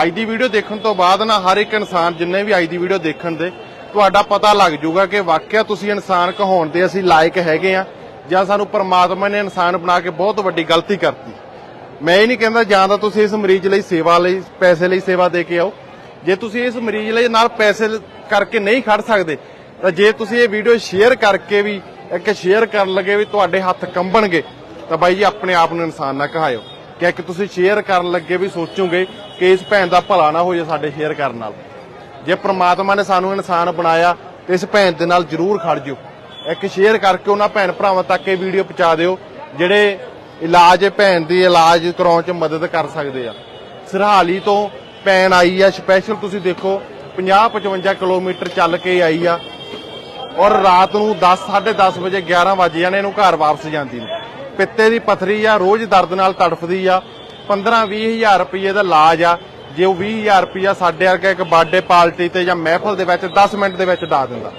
ਅੱਜ ਦੀ ਵੀਡੀਓ ਦੇਖਣ ਤੋਂ ਬਾਅਦ ਨਾ ਹਰ ਇੱਕ ਇਨਸਾਨ, ਜਿੰਨੇ ਵੀ ਅੱਜ ਦੀ ਵੀਡੀਓ ਦੇਖਣ ਦੇ, ਤੁਹਾਡਾ ਪਤਾ ਲੱਗ ਜਾਊਗਾ ਕਿ ਵਾਕਿਆ ਤੁਸੀਂ ਇਨਸਾਨ ਕਹਾਉਣ ਦੇ ਅਸੀਂ ਲਾਇਕ ਹੈਗੇ ਆ ਜਾਂ ਸਾਨੂੰ ਪਰਮਾਤਮਾ ਨੇ ਇਨਸਾਨ ਬਣਾ ਕੇ ਬਹੁਤ ਵੱਡੀ ਗਲਤੀ ਕਰਤੀ। ਮੈਂ ਇਹ ਨਹੀਂ ਕਹਿੰਦਾ ਜਾਂ ਤਾਂ ਤੁਸੀਂ ਇਸ ਮਰੀਜ਼ ਲਈ ਸੇਵਾ ਲਈ, ਪੈਸੇ ਲਈ ਸੇਵਾ ਦੇ ਕੇ ਆਓ। ਜੇ ਤੁਸੀਂ ਇਸ ਮਰੀਜ਼ ਲਈ ਨਾਲ ਪੈਸੇ ਕਰਕੇ ਨਹੀਂ ਖੜ ਸਕਦੇ, ਤਾਂ ਜੇ ਤੁਸੀਂ ਇਹ ਵੀਡੀਓ ਸ਼ੇਅਰ ਕਰਕੇ ਵੀ, ਇੱਕ ਸ਼ੇਅਰ ਕਰਨ ਲੱਗੇ ਵੀ ਤੁਹਾਡੇ ਹੱਥ ਕੰਬਣਗੇ, ਤਾਂ ਬਾਈ ਜੀ ਆਪਣੇ ਆਪ ਨੂੰ ਇਨਸਾਨ ਨਾ ਕਹਾਇਓ। ਕਿ ਇੱਕ ਤੁਸੀਂ ਸ਼ੇਅਰ ਕਰਨ ਲੱਗੇ ਵੀ ਸੋਚੋਗੇ ਕਿ ਇਸ ਭੈਣ ਦਾ ਭਲਾ ਨਾ ਹੋ ਜਾਏ ਸਾਡੇ ਸ਼ੇਅਰ ਕਰਨ ਨਾਲ। ਜੇ ਪ੍ਰਮਾਤਮਾ ਨੇ ਸਾਨੂੰ ਇਨਸਾਨ ਬਣਾਇਆ, ਤੇ ਇਸ ਭੈਣ ਦੇ ਨਾਲ ਜ਼ਰੂਰ ਖੜ ਜਿਓ। ਇੱਕ ਸ਼ੇਅਰ ਕਰਕੇ ਉਹਨਾਂ ਭੈਣ ਭਰਾਵਾਂ ਤੱਕ ਇਹ ਵੀਡੀਓ ਪਹੁੰਚਾ ਦਿਓ, ਜਿਹੜੇ ਇਲਾਜ ਭੈਣ ਦੀ ਇਲਾਜ ਕਰਾਉਣ ਚ ਮਦਦ ਕਰ ਸਕਦੇ ਆ। ਸਰਹਾਲੀ ਤੋਂ ਭੈਣ ਆਈ ਆ ਸਪੈਸ਼ਲ ਤੁਸੀਂ ਦੇਖੋ 50 55 ਕਿਲੋਮੀਟਰ ਚੱਲ ਕੇ ਆਈ ਆ। ਔਰ ਰਾਤ ਨੂੰ 10 10:30 ਵਜੇ 11 ਵਜੇ ਜਾਣੇ ਇਹਨੂੰ ਘਰ ਵਾਪਸ ਜਾਂਦੀ ਨੂੰ। ਪਿੱਤੇ ਦੀ ਪਥਰੀ ਆ ਰੋਜ਼ ਦਰਦ ਨਾਲ ਤੜਫਦੀ ਆ। 15 20000 ਰੁਪਏ ਦਾ ਇਲਾਜ ਆ। ਜੇ ਉਹ 20000 ਰੁਪਇਆ ਸਾਡੇ ਵਰਗਾ ਇੱਕ ਬਰਥਡੇ ਪਾਰਟੀ ਤੇ ਜਾਂ ਮਹਿਫਲ ਦੇ ਵਿੱਚ 10 ਮਿੰਟ ਦੇ ਵਿੱਚ ਡਾ ਦਿੰਦਾ।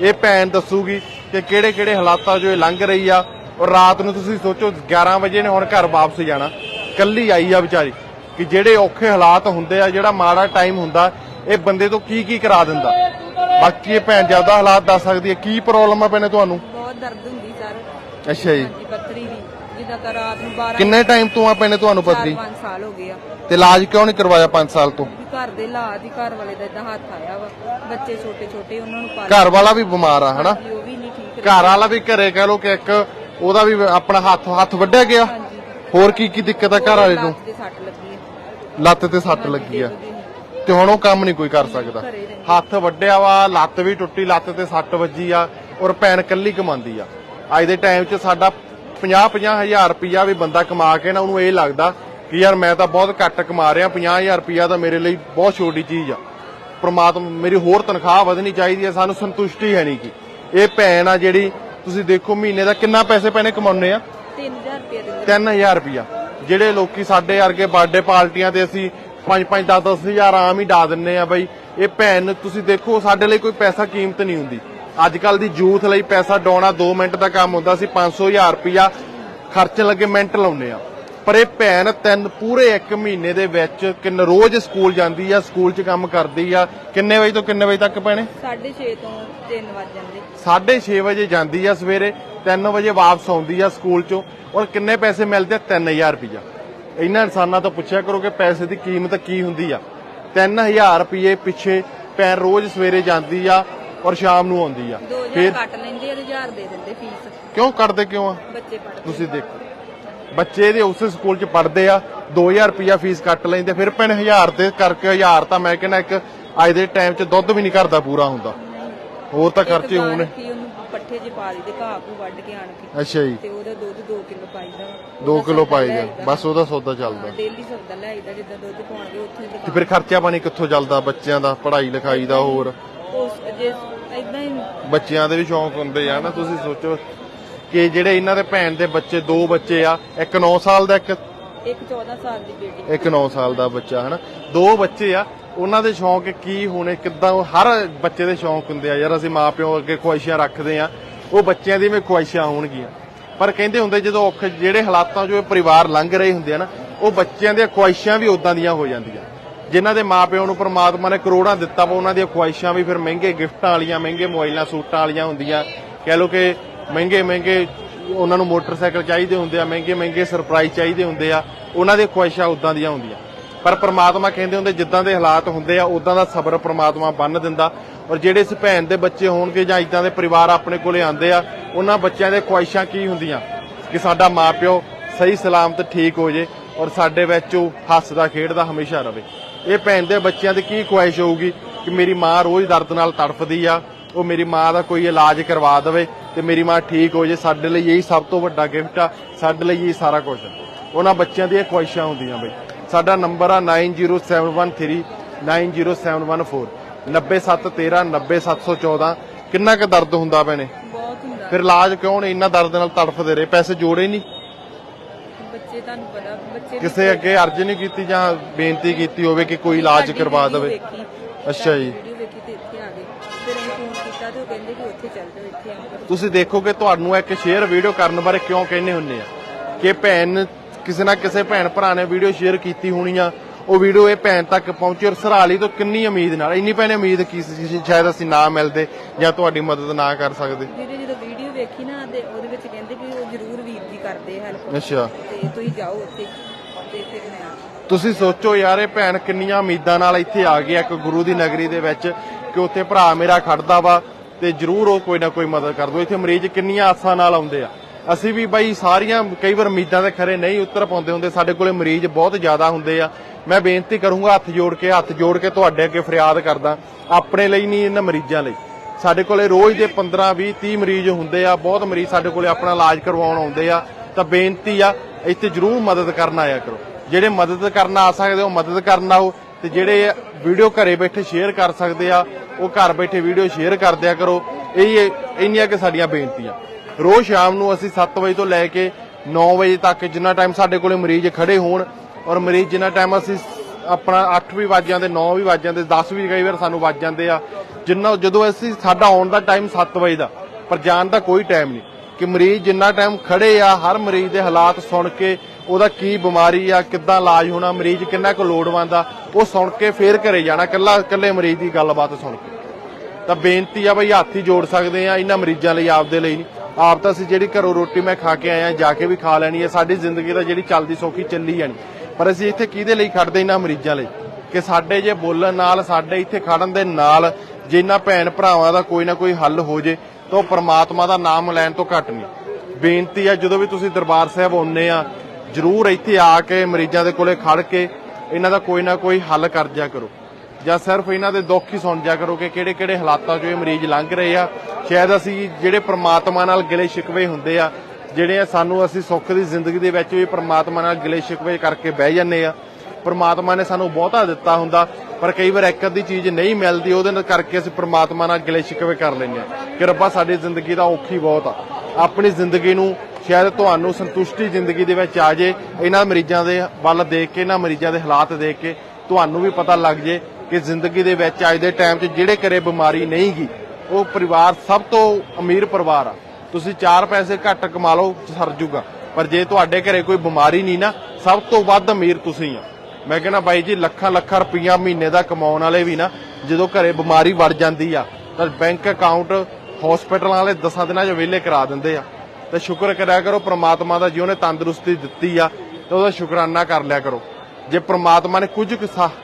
ਇਹ ਭੈਣ ਦੱਸੂਗੀ ਕਿ ਕਿਹੜੇ ਕਿਹੜੇ ਹਾਲਾਤਾਂ 'ਚੋਂ ਇਹ ਲੰਘ ਰਹੀ ਆ। ਔਰ ਰਾਤ ਨੂੰ ਤੁਸੀਂ ਸੋਚੋ 11 ਵਜੇ ਨੇ ਹੁਣ ਘਰ ਵਾਪਸ ਜਾਣਾ। ਕੱਲੀ ਆਈ ਆ ਵਿਚਾਰੀ ਕਿ ਜਿਹੜੇ ਔਖੇ ਹਾਲਾਤ ਹੁੰਦੇ ਆ ਜਿਹੜਾ ਮਾੜਾ ਟਾਈਮ ਹੁੰਦਾ ਇਹ ਬੰਦੇ ਤੋਂ ਕੀ ਕੀ ਕਰਾ ਦਿੰਦਾ? ਬਾਕੀ ਇਹ ਭੈਣ ਜ਼ਿਆਦਾ ਹਾਲਾਤ ਦੱਸ ਸਕਦੀ ਹੈ। ਕੀ ਪ੍ਰੋਬਲਮ ਆ ਪੈਣੇ ਤੁਹਾਨੂੰ? ਬਹੁਤ ਦਰਦ ਹੁੰਦੀ ਸਰ। ਅੱਛਾ ਜੀ। ਜਿੱਦਾਂ ਤਾਂ ਰਾਤ ਨੂੰ 12 ਕਿੰਨੇ ਟਾਈਮ ਤੋਂ ਆ ਪੈਣੇ ਤੁਹਾਨੂੰ ਪਤਰੀ 5 ਸਾਲ ਹੋ ਗਏ ਆ। ਤੇ ਇਲਾਜ ਕਿਉਂ ਨਹੀਂ ਕਰਵਾਇਆ 5 ਸਾਲ ਤੋਂ? ਵੀ ਘਰ ਦੇ ਹਾਲਾਤ ਹੀ ਘਰ ਵਾਲੇ ਦਾ ਇਦਾਂ ਹੱਥ ਆਇਆ ਵਾ। ਬੱਚੇ ਛੋਟੇ ਛੋਟੇ ਉਹਨਾਂ ਨੂੰ ਪਾਲ ਘਰ ਵਾਲਾ ਵੀ ਬਿਮਾਰ ਆ ਹਨਾ? ਉਹ ਵੀ ਨਹੀਂ ਠੀਕ ਘਰ ਵਾਲਾ ਵੀ ਘਰੇ ਕਹਿ ਲੋ ਕਿ ਇੱਕ ਉਹਦਾ ਵੀ ਆਪਣਾ ਹੱਥ ਹੱਥ ਵੱਢਿਆ ਗਿਆ। ਹਾਂਜੀ। ਹੋਰ ਕੀ ਕੀ ਦਿੱਕਤ ਆ ਘਰ ਵਾਲੇ ਨੂੰ ਲੱਤ ਤੇ ਸੱਟ ਲੱਗੀ ਹੈ ਲੱਤ ਤੇ ਸੱਟ ਲੱਗੀ ਆ। ਤੇ ਹੁਣ ਉਹ ਕੰਮ ਨਹੀਂ ਕੋਈ ਕਰ ਸਕਦਾ। ਘਰੇ ਰਹਿੰਦੀ। ਹੱਥ ਵੱਢਿਆ ਵਾ ਲੱਤ ਵੀ ਟੁੱਟੀ ਲੱਤ ਤੇ ਸੱਟ ਵੱਜੀ ਆ ਔਰ ਭੈਣ ਕੱਲੀ ਕਮਾਉਂਦੀ ਆ। ਅੱਜ ਦੇ ਟਾਈਮ 'ਚ ਸਾਡਾ 50 ਹਜ਼ਾਰ ਰੁਪਇਆ ਵੀ ਬੰਦਾ ਕਮਾ ਕੇ ਨਾ ਉਹਨੂੰ ਇਹ ਲੱਗਦਾ ਕਿ ਯਾਰ ਮੈਂ ਤਾਂ ਬਹੁਤ ਘੱਟ ਕਮਾ ਰਿਹਾ 50000 ਰੁਪਇਆ ਤਾਂ ਮੇਰੇ ਲਈ ਬਹੁਤ ਛੋਟੀ ਚੀਜ਼ ਆ। ਪ੍ਰਮਾਤਮਾ ਮੇਰੀ ਹੋਰ ਤਨਖਾਹ ਵਧਣੀ ਚਾਹੀਦੀ ਹੈ ਸਾਨੂੰ ਸੰਤੁਸ਼ਟੀ ਹੈ ਨਹੀਂ ਕੀ। ਇਹ ਭੈਣ ਆ ਜਿਹੜੀ ਤੁਸੀਂ ਦੇਖੋ ਮਹੀਨੇ ਦਾ ਕਿੰਨਾ ਪੈਸੇ ਪੈਣੇ ਕਮਾਉਂਦੇ ਆ? 3000 ਰੁਪਏ ਦਿੰਦੇ 3000 ਰੁਪਿਆ ਜਿਹੜੇ ਲੋਕੀ ਸਾਡੇ ਵਰਗੇ ਬਰਥਡੇ ਪਾਰਟੀਆਂ ਤੇ ਅਸੀਂ 5-5 10-10 ਹਜ਼ਾਰ ਆਮ ਹੀ ਡਾ ਦਿੰਨੇ ਆ ਬਈ ਇਹ ਭੈਣ ਤੁਸੀਂ ਦੇਖੋ ਸਾਡੇ ਲਈ ਕੋਈ ਪੈਸਾ ਕੀਮਤ ਨਹੀਂ ਹੁੰਦੀ। ਅੱਜ ਕੱਲ ਦੀ ਯੂਥ ਲਈ ਪੈਸਾ ਡਾਉਣਾ 2 ਮਿੰਟ ਦਾ ਕੰਮ ਹੁੰਦਾ ਸੀ 500 ਰੁਪਿਆ ਖਰਚਣ ਲੱਗੇ ਮਿੰਟ ਲਾਉਂਦੇ ਆ। ਪਰ ਇਹ ਭੈਣ ਤਿੰਨ ਪੂਰੇ 1 ਮਹੀਨੇ ਦੇ ਵਿੱਚ ਕਿੰਨ ਰੋਜ਼ ਸਕੂਲ ਜਾਂਦੀ ਆ ਸਕੂਲ 'ਚ ਕੰਮ ਕਰਦੀ ਆ। ਕਿੰਨੇ ਵਜੇ ਤੋਂ ਕਿੰਨੇ ਵਜੇ ਤੱਕ ਪੈਣੇ 6:30 ਤੋਂ 3 ਵਜ ਜਾਂਦੇ। 6:30 ਵਜੇ ਜਾਂਦੀ ਆ ਸਵੇਰੇ 3 ਵਜੇ ਵਾਪਸ ਆਉਂਦੀ ਆ ਸਕੂਲ ਚੋਂ। ਔਰ ਕਿੰਨੇ ਪੈਸੇ ਮਿਲਦੇ ਆ? 3000 ਰੁਪਇਆ। ਇਹਨਾਂ ਇਨਸਾਨਾਂ ਤੋਂ ਪੁੱਛਿਆ ਕਰੋ ਕਿ ਪੈਸੇ ਦੀ ਕੀਮਤ ਕੀ ਹੁੰਦੀ ਆ। 3000 ਰੁਪਏ ਪਿੱਛੇ ਪੈਰ ਰੋਜ਼ ਸਵੇਰੇ ਜਾਂਦੀ ਆ ਔਰ ਸ਼ਾਮ ਨੂੰ ਆਉਂਦੀ ਆ। 2000 ਫਿਰ ਕੱਟ ਲੈਂਦੇ ਆ ਤੇ 1000 ਦੇ ਦਿੰਦੇ ਫੀਸ। ਕਿਉਂ ਕੱਢਦੇ ਕਿਉਂ ਆ? ਬੱਚੇ ਪੜ੍ਹਦੇ ਤੁਸੀਂ ਦੇਖੋ। ਬੱਚੇ ਦੇ ਉਸੇ ਸਕੂਲ ਚ ਪੜ੍ਹਦੇ ਆ 2000 ਰੁਪਿਆ ਫੀਸ ਕੱਟ ਲੈਂਦੇ ਫਿਰ ਪੈਣ 1000 ਤੇ ਕਰਕੇ 1000 ਤਾਂ ਮੈਂ ਕਹਿੰਦਾ ਇੱਕ ਅੱਜ ਦੇ ਟਾਈਮ 'ਚ ਦੁੱਧ ਵੀ ਨਹੀਂ ਕਰਦਾ ਪੂਰਾ ਹੁੰਦਾ। ਹੋਰ ਤਾਂ ਖਰਚੇ ਹੋਣ। ਕੀ ਪੱਠੇ 'ਚ ਪਾ ਦਈਦੇ ਘਾਹ ਘੂ ਵੱਢ ਕੇ ਆਣ ਕੇ। ਅੱਛਾ ਜੀ। ਤੇ ਉਹਦਾ ਦੁੱਧ 2 ਕਿਲੋ ਪਾਈਦਾ 2 ਕਿਲੋ ਪਾਏਗਾ ਬਸ ਉਹਦਾ ਸੌਦਾ ਚੱਲਦਾ। ਡੇਲੀ ਸੌਦਾ ਲੈ ਆਈਦਾ ਜਿੱਦਾਂ ਦੁੱਧ ਪਾਉਣਗੇ ਉੱਥੇ ਤੇ ਫਿਰ ਖਰਚਾ ਪਾਣੀ ਕਿੱਥੋਂ ਚੱਲਦਾ ਬੱਚਿਆਂ ਦਾ ਪੜ੍ਹਾਈ ਲਿਖਾਈ ਦਾ ਹੋਰ। ਉਸ ਜੇ ਇਦਾਂ ਹੀ ਬੱਚਿਆਂ ਦੇ ਵੀ ਸ਼ੌਂਕ ਹੁੰਦੇ ਆ ਨਾ ਤੁਸੀਂ ਸੋਚੋ ਕਿ ਜਿਹੜੇ ਇਹਨਾਂ ਦੇ ਭੈਣ ਦੇ ਬੱਚੇ ਦੋ ਬੱਚੇ ਆ ਇੱਕ 9 ਸਾਲ ਦਾ ਇੱਕ ਇੱਕ 14 ਸਾਲ ਦੀ ਬੇਟੀ। ਇੱਕ 9 ਸਾਲ ਦਾ ਬੱਚਾ ਹਨਾ? ਦੋ ਬੱਚੇ ਆ ਉਹਨਾਂ ਦੇ ਸ਼ੌਂਕ ਕੀ ਹੋਣੇ? ਕਿੱਦਾਂ ਉਹ ਹਰ ਬੱਚੇ ਦੇ ਸ਼ੌਂਕ ਹੁੰਦੇ ਆ ਯਾਰ ਅਸੀਂ ਮਾਪਿਓ ਅੱਗੇ ਖੁਆਇਸ਼ਾਂ ਰੱਖਦੇ ਆ ਉਹ ਬੱਚਿਆਂ ਦੀ ਵੀ ਖੁਆਇਸ਼ਾਂ ਹੋਣਗੀਆਂ। ਪਰ ਕਹਿੰਦੇ ਹੁੰਦੇ ਜਦੋਂ ਔਖੇ ਜਿਹੜੇ ਹਾਲਾਤਾਂ 'ਚੋਂ ਇਹ ਪਰਿਵਾਰ ਲੰਘ ਰਹੇ ਹੁੰਦੇ ਆ ਨਾ ਉਹ ਬੱਚਿਆਂ ਦੀਆਂ ਖੁਆਇਸ਼ਾਂ ਵੀ ਉਦਾਂ ਦੀਆਂ ਹੋ ਜਾਂਦੀਆਂ। ਜਿਨ੍ਹਾਂ ਦੇ ਮਾਪਿਆਂ ਨੂੰ ਪ੍ਰਮਾਤਮਾ ਨੇ ਕਰੋੜਾਂ ਦਿੱਤਾ ਵਾ, ਉਹਨਾਂ ਦੀਆਂ ਖੁਆਇਸ਼ਾਂ ਵੀ ਫਿਰ ਮਹਿੰਗੇ ਗਿਫਟਾਂ ਵਾਲੀਆਂ, ਮਹਿੰਗੇ ਮੋਬਾਈਲਾਂ, ਸੂਟਾਂ ਵਾਲੀਆਂ ਹੁੰਦੀਆਂ। ਕਹਿ ਲਓ ਕਿ ਮਹਿੰਗੇ ਮਹਿੰਗੇ ਉਹਨਾਂ ਨੂੰ ਮੋਟਰਸਾਈਕਲ ਚਾਹੀਦੇ ਹੁੰਦੇ ਆ, ਮਹਿੰਗੇ ਮਹਿੰਗੇ ਸਰਪ੍ਰਾਈਜ਼ ਚਾਹੀਦੇ ਹੁੰਦੇ ਆ। ਉਹਨਾਂ ਦੀਆਂ ਖੁਆਇਸ਼ਾਂ ਉਦਾਂ ਦੀਆਂ ਹੁੰਦੀਆਂ। ਪਰ ਪ੍ਰਮਾਤਮਾ ਕਹਿੰਦੇ ਹੁੰਦੇ, ਜਿੱਦਾਂ ਦੇ ਹਾਲਾਤ ਹੁੰਦੇ ਆ ਉਦਾਂ ਦਾ ਸਬਰ ਪ੍ਰਮਾਤਮਾ ਬੰਨ ਦਿੰਦਾ। ਔਰ ਜਿਹੜੇ ਇਸ ਭੈਣ ਦੇ ਬੱਚੇ ਹੋਣਗੇ ਜਾਂ ਇਦਾਂ ਦੇ ਪਰਿਵਾਰ ਆਪਣੇ ਕੋਲੇ ਆਉਂਦੇ ਆ, ਉਹਨਾਂ ਬੱਚਿਆਂ ਦੇ ਖੁਆਇਸ਼ਾਂ ਕੀ ਹੁੰਦੀਆਂ? ਕਿ ਸਾਡਾ ਮਾਪਿਓ ਸਹੀ ਸਲਾਮਤ ਠੀਕ ਹੋ ਜੇ ਔਰ ਸਾਡੇ ਵਿੱਚ ਉਹ ਹੱਸਦਾ, ਖੇਡਦਾ ਹਮੇਸ਼ਾ ਰਵੇ ਇਹ ਭੈਣ ਦੇ ਬੱਚਿਆਂ ਦੀ ਕੀ ਖੁਆਇਸ਼ ਹੋਊਗੀ ਕਿ ਮੇਰੀ ਮਾਂ ਰੋਜ਼ ਦਰਦ ਨਾਲ ਤੜਫਦੀ ਆ ਉਹ ਮੇਰੀ ਮਾਂ ਦਾ ਕੋਈ ਇਲਾਜ ਕਰਵਾ ਦੇਵੇ ਤੇ ਮੇਰੀ ਮਾਂ ਠੀਕ ਹੋ ਜੇ। ਸਾਡੇ ਲਈ ਇਹੀ ਸਭ ਤੋਂ ਵੱਡਾ ਗਿਫਟ ਆ ਸਾਡੇ ਲਈ ਇਹ ਸਾਰਾ ਕੁਝ ਉਹਨਾਂ ਬੱਚਿਆਂ ਦੀਆਂ ਖੁਆਇਸ਼ਾਂ ਹੁੰਦੀਆਂ ਬਈ। ਸਾਡਾ ਨੰਬਰ ਆ 9071390714 90713 90714 ਕਿੰਨਾ ਕੁ ਦਰਦ ਹੁੰਦਾ ਭੈਣੇ? ਬਹੁਤ ਹੁੰਦਾ। ਫਿਰ ਇਲਾਜ ਕਿਉਂ ਨਹੀਂ? ਇੰਨਾ ਦਰਦ ਨਾਲ ਤੜਫਦੇ ਰਹੇ ਪੈਸੇ ਜੋੜੇ ਨਹੀਂ। ਤੁਹਾਨੂੰ ਪਤਾ ਬੱਚੇ ਕਿਸੇ ਅੱਗੇ ਅਰਜ਼ ਨਹੀਂ ਕੀਤੀ ਜਾਂ ਬੇਨਤੀ ਕੀਤੀ ਹੋਵੇ ਕਿ ਕੋਈ ਇਲਾਜ ਕਰਵਾ ਦੇਵੇ। ਅੱਛਾ ਜੀ। ਵੀਡੀਓ ਵੇਖੀ ਤੇ ਇੱਥੇ ਆ ਗਏ। ਫਿਰ ਅਸੀਂ ਫੋਨ ਕੀਤਾ ਤੇ ਉਹ ਕਹਿੰਦੇ ਕਿ ਉੱਥੇ ਚੱਲ ਜਾਓ ਇੱਥੇ ਆਓ ਤੁਸੀਂ ਦੇਖੋਗੇ ਤੁਹਾਨੂੰ ਇੱਕ ਸ਼ੇਅਰ ਵੀਡੀਓ ਕਰਨ ਬਾਰੇ ਕਿਉਂ ਕਹਿੰਦੇ ਹੁੰਨੇ ਆ? ਕਿ ਭੈਣ ਕਿਸੇ ਨਾ ਕਿਸੇ ਭੈਣ ਭਰਾ ਨੇ ਵੀਡੀਓ ਸ਼ੇਅਰ ਕੀਤੀ ਹੋਣੀ ਆ। ਉਹ ਵੀਡੀਓ ਇਹ ਭੈਣ ਤੱਕ ਪਹੁੰਚੀ ਔਰ ਸਰਾਲੀ ਤੋਂ ਕਿੰਨੀ ਉਮੀਦ ਨਾਲ ਇੰਨੀ ਭੈਣੇ ਉਮੀਦ ਕੀ ਸੀ ਕਿ ਸ਼ਾਇਦ ਅਸੀਂ ਨਾ ਮਿਲਦੇ ਜਾਂ ਤੁਹਾਡੀ ਮਦਦ ਨਾ ਕਰ ਸਕਦੇ? ਵੀਰੇ ਜਦੋਂ ਵੀਡੀਓ ਵੇਖੀ ਨਾ ਤੇ ਉਹਦੇ ਵਿੱਚ ਕਹਿੰਦੇ ਵੀ ਉਹ ਜ਼ਰੂਰ ਵੀਰ ਜੀ ਕਰਦੇ ਹੈਲਪ ਅੱਛਾ। ਤੇ ਤੁਸੀਂ ਜਾਓ ਉੱਥੇ। ਤੇ ਫਿਰ ਮੈਂ ਤੁਸੀਂ ਸੋਚੋ ਯਾਰ ਇਹ ਭੈਣ ਕਿੰਨੀਆਂ ਉਮੀਦਾਂ ਨਾਲ ਇੱਥੇ ਆ ਗਿਆ ਇੱਕ ਗੁਰੂ ਦੀ ਨਗਰੀ ਦੇ ਵਿੱਚ ਕਿ ਉੱਥੇ ਭਰਾ ਮੇਰਾ ਖੜਦਾ ਵਾ ਤੇ ਜਰੂਰ ਉਹ ਕੋਈ ਨਾ ਕੋਈ ਮਦਦ ਕਰ ਦੋ ਇੱਥੇ ਮਰੀਜ਼ ਕਿੰਨੀਆਂ ਆਸਾਂ ਨਾਲ ਆਉਂਦੇ ਆ। ਅਸੀਂ ਵੀ ਬਾਈ ਸਾਰੀਆਂ ਕਈ ਵਾਰ ਉਮੀਦਾਂ ਦੇ ਖਰੇ ਨਹੀਂ ਉਤਰ ਪਾਉਂਦੇ ਹੁੰਦੇ ਸਾਡੇ ਕੋਲੇ ਮਰੀਜ਼ ਬਹੁਤ ਜ਼ਿਆਦਾ ਹੁੰਦੇ ਆ। ਮੈਂ ਬੇਨਤੀ ਕਰੂੰਗਾ ਹੱਥ ਜੋੜ ਕੇ ਹੱਥ ਜੋੜ ਕੇ ਤੁਹਾਡੇ ਅੱਗੇ ਫਰਿਆਦ ਕਰਦਾ ਆਪਣੇ ਲਈ ਨਹੀਂ ਇਹਨਾਂ ਮਰੀਜ਼ਾਂ ਲਈ। ਸਾਡੇ ਕੋਲੇ ਰੋਜ਼ ਦੇ 15 20 30 ਮਰੀਜ਼ ਹੁੰਦੇ ਆ ਬਹੁਤ ਮਰੀਜ਼ ਸਾਡੇ ਕੋਲੇ ਆਪਣਾ ਇਲਾਜ ਕਰਵਾਉਣ ਆਉਂਦੇ ਆ। ਤਾਂ ਬੇਨਤੀ ਆ, ਇੱਥੇ ਜਰੂਰ ਮਦਦ ਕਰਨ ਆਇਆ ਕਰੋ। ਜਿਹੜੇ ਮਦਦ ਕਰਨ ਆ ਸਕਦੇ, ਉਹ ਮਦਦ ਕਰਨ ਆਓ ਤੇ ਜਿਹੜੇ ਵੀਡੀਓ ਘਰੇ ਬੈਠੇ ਸ਼ੇਅਰ ਕਰ ਸਕਦੇ ਆ, ਉਹ ਘਰ ਬੈਠੇ ਵੀਡੀਓ ਸ਼ੇਅਰ ਕਰ ਦਿਆ ਕਰੋ। ਇਹ ਇੰਨੀਆਂ ਕਿ ਸਾਡੀਆਂ ਬੇਨਤੀਆਂ। ਰੋਜ਼ ਸ਼ਾਮ ਨੂੰ ਅਸੀਂ 7 ਵਜੇ ਤੋਂ ਲੈ ਕੇ 9 ਵਜੇ ਤੱਕ ਜਿੰਨਾ ਟਾਈਮ ਸਾਡੇ ਕੋਲੇ ਮਰੀਜ਼ ਖੜੇ ਹੋਣ, ਔਰ ਮਰੀਜ਼ ਜਿੰਨਾ ਟਾਈਮ ਅਸੀਂ ਆਪਣਾ 8 ਵੀ ਵੱਜ ਜਾਂਦੇ 9 ਵੀ ਵੱਜ ਜਾਂਦੇ 10 ਵੀ ਕਈ ਵਾਰ ਸਾਨੂੰ ਵੱਜ ਜਾਂਦੇ ਆ। ਜਿੰਨਾ, ਜਦੋਂ ਅਸੀਂ ਸਾਡਾ ਆਉਣ ਦਾ ਟਾਈਮ 7 ਵਜੇ ਦਾ, ਪਰ ਜਾਣ ਦਾ ਕੋਈ ਟਾਈਮ ਨਹੀਂ। ਕਿ ਮਰੀਜ਼ ਜਿੰਨਾ ਟਾਈਮ ਖੜੇ ਆ, ਹਰ ਮਰੀਜ਼ ਦੇ ਹਾਲਾਤ ਸੁਣ ਕੇ ਉਹਦਾ ਕੀ ਬਿਮਾਰੀ ਆ, ਕਿੱਦਾਂ ਇਲਾਜ ਹੋਣਾ, ਮਰੀਜ਼ ਕਿੰਨਾ ਕੁ ਲੋੜਵੰਦ ਆ, ਉਹ ਸੁਣ ਕੇ ਫੇਰ ਘਰੇ ਜਾਣਾ ਕੱਲਾ ਕੱਲੇ ਮਰੀਜ਼ ਦੀ ਗੱਲਬਾਤ ਸੁਣ ਕੇ। ਤਾਂ ਬੇਨਤੀ ਆ ਬਈ ਹੱਥ ਹੀ ਜੋੜ ਸਕਦੇ ਆ, ਇਹਨਾਂ ਮਰੀਜ਼ਾਂ ਲਈ ਆਪਦੇ ਲਈ ਨਹੀਂ। ਆਪ ਤਾਂ ਅਸੀਂ ਜਿਹੜੀ ਘਰੋਂ ਰੋਟੀ ਮੈਂ ਖਾ ਕੇ ਆਇਆ, ਜਾ ਕੇ ਵੀ ਖਾ ਲੈਣੀ ਹੈ ਸਾਡੀ ਜ਼ਿੰਦਗੀ ਦਾ ਜਿਹੜੀ ਚੱਲਦੀ ਸੌਖੀ ਚੱਲੀ ਜਾਣੀ। ਪਰ ਅਸੀਂ ਇੱਥੇ ਕਿਹਦੇ ਲਈ ਖੜਦੇ ਇਹਨਾਂ ਮਰੀਜ਼ਾਂ ਲਈ? ਕਿ ਸਾਡੇ ਜੇ ਬੋਲਣ ਨਾਲ, ਸਾਡੇ ਇੱਥੇ ਖੜਨ ਦੇ ਨਾਲ, ਜੇ ਇਹਨਾਂ ਭੈਣ ਭਰਾਵਾਂ ਦਾ ਕੋਈ ਨਾ ਕੋਈ ਹੱਲ ਹੋ ਜੇ ਤਾਂ ਉਹ ਪ੍ਰਮਾਤਮਾ ਦਾ ਨਾਮ ਲੈਣ ਤੋਂ ਘੱਟ ਨਹੀਂ। ਬੇਨਤੀ ਆ ਜਦੋਂ ਵੀ ਤੁਸੀਂ ਦਰਬਾਰ ਸਾਹਿਬ ਆਉਂਦੇ ਆ, ਜਰੂਰ ਇੱਥੇ ਆ ਕੇ ਮਰੀਜ਼ਾਂ ਦੇ ਕੋਲੇ ਖੜ ਕੇ ਇਹਨਾਂ ਦਾ ਕੋਈ ਨਾ ਕੋਈ ਹੱਲ ਕਰ ਜਿਆ ਕਰੋ। ਜਾਂ ਸਿਰਫ ਇਹਨਾਂ ਦੇ ਦੁੱਖ ਹੀ ਸੁਣ ਜਾ ਕਰੋ ਕਿ ਕਿਹੜੇ ਕਿਹੜੇ ਹਾਲਾਤਾਂ 'ਚੋਂ ਇਹ ਮਰੀਜ਼ ਲੰਘ ਰਹੇ ਆ। ਸ਼ਾਇਦ ਅਸੀਂ ਜਿਹੜੇ ਪ੍ਰਮਾਤਮਾ ਨਾਲ ਗਿਲੇ ਸ਼ਿਕਵੇ ਹੁੰਦੇ ਆ, ਜਿਹੜੇ ਸਾਨੂੰ ਅਸੀਂ ਸੁੱਖ ਦੀ ਜ਼ਿੰਦਗੀ ਦੇ ਵਿੱਚ ਵੀ ਪ੍ਰਮਾਤਮਾ ਨਾਲ ਗਿਲੇ ਸ਼ਿਕਵੇ ਕਰਕੇ ਬਹਿ ਜਾਂਦੇ ਆ, ਪ੍ਰਮਾਤਮਾ ਨੇ ਸਾਨੂੰ ਬਹੁਤਾ ਦਿੱਤਾ ਹੁੰਦਾ। ਪਰ ਕਈ ਵਾਰ ਇੱਕ ਅੱਧੀ ਚੀਜ਼ ਨਹੀਂ ਮਿਲਦੀ, ਉਹਦੇ ਨਾਲ ਕਰਕੇ ਅਸੀਂ ਪ੍ਰਮਾਤਮਾ ਨਾਲ ਗਿਲੇ ਸ਼ਿਕਵੇ ਕਰ ਲੈਂਦੇ ਹਾਂ ਕਿ ਰੱਬਾ ਸਾਡੀ ਜ਼ਿੰਦਗੀ ਦਾ ਔਖੀ ਬਹੁਤ ਆ। ਆਪਣੀ ਜ਼ਿੰਦਗੀ ਨੂੰ ਸ਼ਾਇਦ ਤੁਹਾਨੂੰ ਸੰਤੁਸ਼ਟੀ ਜ਼ਿੰਦਗੀ ਦੇ ਵਿੱਚ ਆ ਜੇ, ਇਹਨਾਂ ਮਰੀਜ਼ਾਂ ਦੇ ਵੱਲ ਦੇਖ ਕੇ, ਇਹਨਾਂ ਮਰੀਜ਼ਾਂ ਦੇ ਹਾਲਾਤ ਦੇਖ ਕੇ ਤੁਹਾਨੂੰ ਵੀ ਪਤਾ ਲੱਗ ਜੇ ਕਿ ਜ਼ਿੰਦਗੀ ਦੇ ਵਿੱਚ ਅੱਜ ਦੇ ਟਾਈਮ 'ਚ ਜਿਹੜੇ ਘਰੇ ਬਿਮਾਰੀ ਨਹੀਂ ਗੀ, ਉਹ ਪਰਿਵਾਰ ਸਭ ਤੋਂ ਅਮੀਰ ਪਰਿਵਾਰ ਆ। ਤੁਸੀਂ 4 ਪੈਸੇ ਘੱਟ ਕਮਾ ਲਓ ਸਰ ਜੂਗਾ ਪਰ ਜੇ ਤੁਹਾਡੇ ਘਰੇ ਕੋਈ ਬਿਮਾਰੀ ਨਹੀਂ ਨਾ, ਸਭ ਤੋਂ ਵੱਧ ਅਮੀਰ ਤੁਸੀਂ ਆ। ਮੈਂ ਕਹਿੰਦਾ ਬਾਈ ਜੀ, ਲੱਖਾਂ ਲੱਖਾਂ ਰੁਪਈਆ ਮਹੀਨੇ ਦਾ ਕਮਾਉਣ ਵਾਲੇ ਵੀ ਨਾ, ਜਦੋਂ ਘਰੇ ਬਿਮਾਰੀ ਵੜ ਜਾਂਦੀ ਆ, ਤਾਂ ਬੈਂਕ ਅਕਾਊਂਟ ਹਸਪੀਟਲਾਂ ਵਾਲੇ 10 ਦਿਨਾਂ 'ਚ ਵਿਹਲੇ ਕਰਾ ਦਿੰਦੇ ਆ। ਤੇ ਸ਼ੁਕਰ ਕਰਿਆ ਕਰੋ, ਪ੍ਰਮਾਤਮਾ ਦਾ ਜੀ ਤੰਦਰੁਸਤੀ ਦਿੱਤੀ ਆ, ਤੇ ਉਹਦਾ ਸ਼ੁਕਰਾਨਾ ਕਰ ਲਿਆ ਕਰੋ। ਜੇ ਪ੍ਰਮਾਤਮਾ ਨੇ ਕੁਝ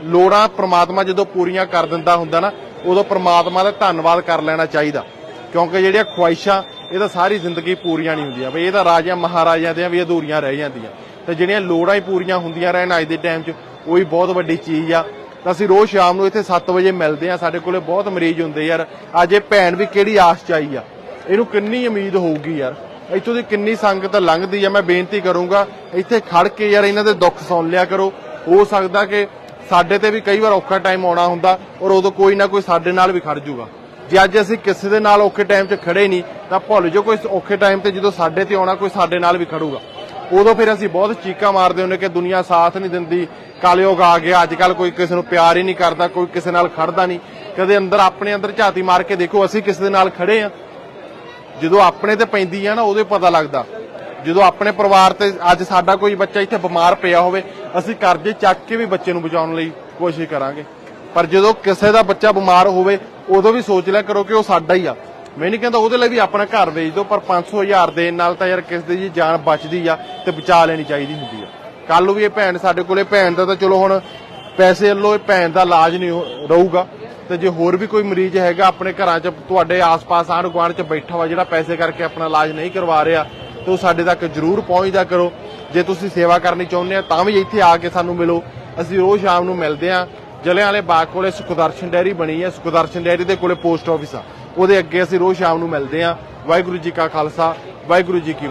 ਲੋੜਾਂ ਪ੍ਰਮਾਤਮਾ ਜਦੋਂ ਪੂਰੀਆਂ ਕਰ ਦਿੰਦਾ ਹੁੰਦਾ ਨਾ, ਉਦੋਂ ਪ੍ਰਮਾਤਮਾ ਦਾ ਧੰਨਵਾਦ ਕਰ ਲੈਣਾ ਚਾਹੀਦਾ। ਕਿਉਂਕਿ ਜਿਹੜੀਆਂ ਖੁਆਇਸ਼ਾਂ, ਇਹ ਤਾਂ ਸਾਰੀ ਜ਼ਿੰਦਗੀ ਪੂਰੀਆਂ ਨਹੀਂ ਹੁੰਦੀਆਂ। ਬਈ ਇਹ ਤਾਂ ਰਾਜਿਆਂ, ਮਹਾਰਾਜਿਆਂ ਦੀਆਂ ਵੀ ਅਧੂਰੀਆਂ ਰਹਿ ਜਾਂਦੀਆਂ। ਤੇ ਜਿਹੜੀਆਂ ਲੋੜਾਂ ਹੀ ਪੂਰੀਆਂ ਹੁੰਦੀਆਂ ਰਹਿਣ ਅੱਜ ਦੇ ਟਾਈਮ 'ਚ ਉਹ ਹੀ ਬਹੁਤ ਵੱਡੀ ਚੀਜ਼ ਆ। ਤਾਂ ਅਸੀਂ ਰੋਜ਼ ਸ਼ਾਮ ਨੂੰ ਇੱਥੇ 7 ਵਜੇ ਮਿਲਦੇ ਆ, ਸਾਡੇ ਕੋਲੇ ਬਹੁਤ ਮਰੀਜ਼ ਹੁੰਦੇ ਯਾਰ। ਅੱਜ ਇਹ ਭੈਣ ਵੀ ਕਿਹੜੀ ਆਸ 'ਚ ਆਈ ਆ? ਇਹਨੂੰ ਕਿੰਨੀ ਉਮੀਦ ਹੋਊਗੀ ਯਾਰ? ਇੱਥੋਂ ਦੀ ਕਿੰਨੀ ਸੰਗਤ ਲੰਘਦੀ ਆ? ਮੈਂ ਬੇਨਤੀ ਕਰੂੰਗਾ, ਇੱਥੇ ਖੜ ਕੇ ਯਾਰ ਇਹਨਾਂ ਦੇ ਦੁੱਖ ਸੁਣ ਲਿਆ ਕਰੋ। ਹੋ ਸਕਦਾ ਕਿ ਸਾਡੇ ਤੇ ਵੀ ਕਈ ਵਾਰ ਔਖਾ ਟਾਈਮ ਆਉਣਾ ਹੁੰਦਾ ਔਰ ਉਦੋਂ ਕੋਈ ਨਾ ਕੋਈ ਸਾਡੇ ਨਾਲ ਵੀ ਖੜ ਜੂਗਾ। ਜੇ ਅੱਜ ਅਸੀਂ ਕਿਸੇ ਦੇ ਨਾਲ ਔਖੇ ਟਾਈਮ 'ਚ ਖੜੇ ਨਹੀਂ, ਤਾਂ ਭੁੱਲ ਜਾਓ, ਕੋਈ ਔਖੇ ਟਾਈਮ ਤੇ ਜਦੋਂ ਸਾਡੇ ਤੇ ਆਉਣਾ, ਕੋਈ ਸਾਡੇ ਨਾਲ ਵੀ ਖੜੂਗਾ। ਉਦੋਂ ਫਿਰ ਅਸੀਂ ਬਹੁਤ ਚੀਕਾਂ ਮਾਰਦੇ ਹੁੰਨੇ ਕਿ ਦੁਨੀਆ ਸਾਥ ਨਹੀਂ ਦਿੰਦੀ ਕਲਯੁਗ ਆ ਗਿਆ ਅੱਜ ਕੱਲ ਕੋਈ ਕਿਸੇ ਨੂੰ ਪਿਆਰ ਹੀ ਨਹੀਂ ਕਰਦਾ, ਕੋਈ ਕਿਸੇ ਨਾਲ ਖੜਦਾ ਨਹੀਂ। ਕਦੇ ਅੰਦਰ ਆਪਣੇ ਅੰਦਰ ਝਾਤੀ ਮਾਰ ਕੇ ਦੇਖੋ, ਅਸੀਂ ਕਿਸੇ ਦੇ ਨਾਲ ਖੜੇ ਆ ਜਦੋਂ ਆਪਣੇ ਤੇ ਪੈਂਦੀ ਆ ਨਾ ਉਦੋਂ ਪਤਾ ਲੱਗਦਾ। ਜਦੋਂ ਆਪਣੇ ਪਰਿਵਾਰ ਤੇ ਅੱਜ ਸਾਡਾ ਕੋਈ ਬੱਚਾ ਇੱਥੇ ਬਿਮਾਰ ਪਿਆ ਹੋਵੇ, ਅਸੀਂ ਕਰਜ਼ੇ ਚੱਕ ਕੇ ਵੀ ਬੱਚੇ ਨੂੰ ਬਚਾਉਣ ਲਈ ਕੋਸ਼ਿਸ਼ ਕਰਾਂਗੇ। ਪਰ ਜਦੋਂ ਕਿਸੇ ਦਾ ਬੱਚਾ ਬਿਮਾਰ ਹੋਵੇ, ਉਦੋਂ ਵੀ ਸੋਚ ਲਿਆ ਕਰੋ ਕਿ ਉਹ ਸਾਡਾ ਹੀ ਆ। ਮੈਂ ਨਹੀਂ ਕਹਿੰਦਾ ਉਹਦੇ ਲਈ ਵੀ ਆਪਣਾ ਘਰ ਵੇਚ ਦਿਓ, ਪਰ 500 ਹਜ਼ਾਰ ਦੇਣ ਨਾਲ ਤਾਂ ਯਾਰ ਕਿਸੇ ਦੀ ਜਾਨ ਬਚਦੀ ਆ ਤੇ ਬਚਾ ਲੈਣੀ ਚਾਹੀਦੀ ਹੁੰਦੀ ਆ। ਕੱਲ ਨੂੰ ਵੀ ਇਹ ਭੈਣ ਸਾਡੇ ਕੋਲੇ, ਭੈਣ ਦਾ ਤਾਂ ਚਲੋ ਹੁਣ ਪੈਸੇ ਵੱਲੋਂ ਇਹ ਭੈਣ ਦਾ ਇਲਾਜ ਨਹੀਂ ਰਹੂਗਾ। ਤੇ ਜੇ ਹੋਰ ਵੀ ਕੋਈ ਮਰੀਜ਼ ਹੈਗਾ ਆਪਣੇ ਘਰਾਂ 'ਚ, ਤੁਹਾਡੇ ਆਸ-ਪਾਸ ਆਂਢ ਗੁਆਂਢ 'ਚ ਬੈਠਾ ਵਾ ਜਿਹੜਾ ਪੈਸੇ ਕਰਕੇ ਆਪਣਾ ਇਲਾਜ ਨਹੀਂ ਕਰਵਾ ਰਿਹਾ, ਤੇ ਉਹ ਸਾਡੇ ਤੱਕ ਜਰੂਰ ਪਹੁੰਚਦਾ ਕਰੋ। ਜੇ ਤੁਸੀਂ ਸੇਵਾ ਕਰਨੀ ਚਾਹੁੰਦੇ ਆ, ਤਾਂ ਵੀ ਇੱਥੇ ਆ ਕੇ ਸਾਨੂੰ ਮਿਲੋ। ਅਸੀਂ ਰੋਜ਼ ਸ਼ਾਮ ਨੂੰ ਮਿਲਦੇ ਆ। ਜਲਿਆਂ ਵਾਲੇ ਬਾਗ ਕੋਲੇ ਸੁਖਦਰਸ਼ਨ ਡੈਰੀ ਬਣੀ ਹੈ ਸੁਖਦਰਸ਼ਨ ਡੈਰੀ ਦੇ ਕੋਲੇ ਪੋਸਟ ਆਫਿਸ ਆ। ਉਹਦੇ ਅੱਗੇ ਅਸੀਂ ਰੋਜ਼ ਸ਼ਾਮ ਨੂੰ ਮਿਲਦੇ ਹਾਂ। ਵਾਹਿਗੁਰੂ ਜੀ ਕਾ ਖਾਲਸਾ, ਵਾਹਿਗੁਰੂ ਜੀ ਕੀ